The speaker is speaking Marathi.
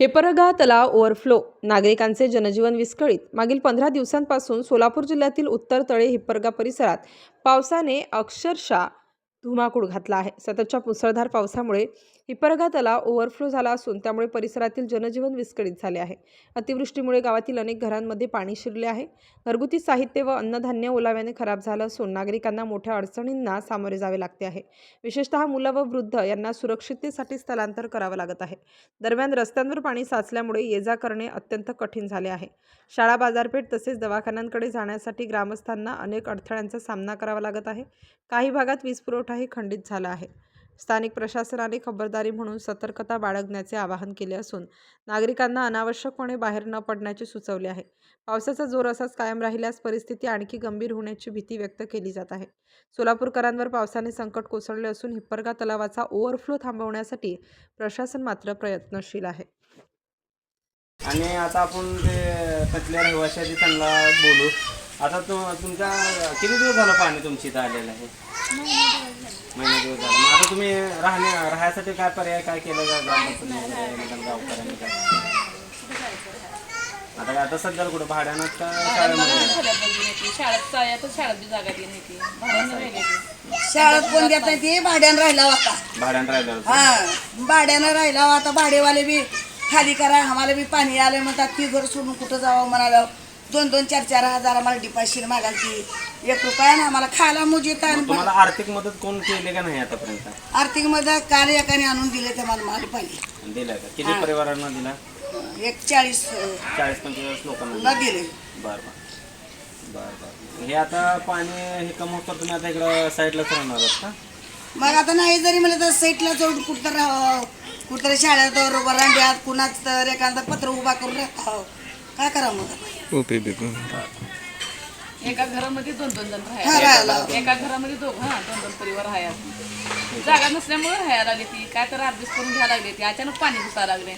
हेपरगा तलाव ओव्हरफ्लो. नागरिकांचे जनजीवन विस्कळीत. मागील पंधरा दिवसांपासून सोलापूर जिल्ह्यातील उत्तर तळे हिप्परगा परिसरात पावसाने अक्षरशः धुमाकूळ घातला आहे. सततच्या मुसळधार पावसामुळे हिपरगा तलाव ओव्हरफ्लो झाला असून त्यामुळे परिसरातील जनजीवन विस्कळीत झाले आहे. अतिवृष्टीमुळे गावातील अनेक घरांमध्ये पाणी शिरले आहे. घरगुती साहित्य व अन्नधान्य ओलाव्याने खराब झालं असून नागरिकांना मोठ्या अडचणींना सामोरे जावे लागते आहे. विशेषतः मुलं व वृद्ध यांना सुरक्षिततेसाठी स्थलांतर करावं लागत आहे. दरम्यान रस्त्यांवर पाणी साचल्यामुळे ये जा करणे अत्यंत कठीण झाले आहे. शाळा बाजारपेठ तसेच दवाखान्यांकडे जाण्यासाठी ग्रामस्थांना अनेक अडथळ्यांचा सामना करावा लागत आहे. काही भागात वीज पुरवठा पुरवठाही खंडित झाला आहे. स्थानिक प्रशासनाने खबरदारी म्हणून सतर्कता बाळगण्याचे आवाहन केले असून नागरिकांना अनावश्यकपणे बाहेर न पडण्याचे सुचवले आहे. पावसाचा जोर असाच कायम राहिल्यास परिस्थिती आणखी गंभीर होण्याची भीती व्यक्त केली जात आहे. सोलापूरकरांवर पावसाने संकट कोसळले असून हिप्परगा तलावाचा ओव्हरफ्लो थांबवण्यासाठी प्रशासन मात्र प्रयत्नशील आहे. आणि आता आपण ते तिथल्या त्यांना बोलू. आता तु तुमच्या किती दिवस झालं पाणी तुमच्या इथं आलेलं आहे महिना दिवस झाला मग आता तुम्ही राहणे राहण्यासाठी काय पर्याय काय केलं का ग्रामपंचायत गावकऱ्यांनी काय आता काय आता सध्या कुठं भाड्यानं का शाळेमध्ये शाळेत जाया तर शाळेत बी जागा दिली नाही ती भाड्यानं राहिली ती शाळेत कोण देत नाही ते भाड्यानं राहिला होता भाड्यानं राहिलं हा भाड्यानं राहिला आता भाडेवाले बी खाली करा आम्हाला बी पाणी आलं म्हणतात ती घर सोडून कुठं जावं म्हणालं दोन दोन चार चार हजार आम्हाला डिपॉझिट मागायची एक रुपया ना आम्हाला खायला मुजीत मग तुम्हाला आर्थिक मदत कोण केली का नाही आतापर्यंत? आर्थिक मदत काल एकाने आणून दिले ते मला मला पाहिजे दिलं का? किती परिवारांना दिला? एक चाळीस अं, चाळीस पंचेचाळीस लोकांना ला दिले. बर बर. बर बर. हे आता पाणी हे कम होतं तुम्ही आता इकडं साईडलाच राहणार आहात का? मग आता नाही जरी म्हणलं तर साईटला जाऊन कुठं राहावं? कुठं शाळेत वरांड्यात कुणाच तर एखादा पत्र उभा करून राहावं काय करावं मग आता? एका घरामध्ये दोन दोन जण हा राहायला एका घरामध्ये दोघं हा दोन दोन परिवार राहायला जागा नसल्यामुळे राहायला लागली ती. काय तर ऍडजस्ट करून घ्यायला लागली ती. अचानक पाणी घुसायला लागले.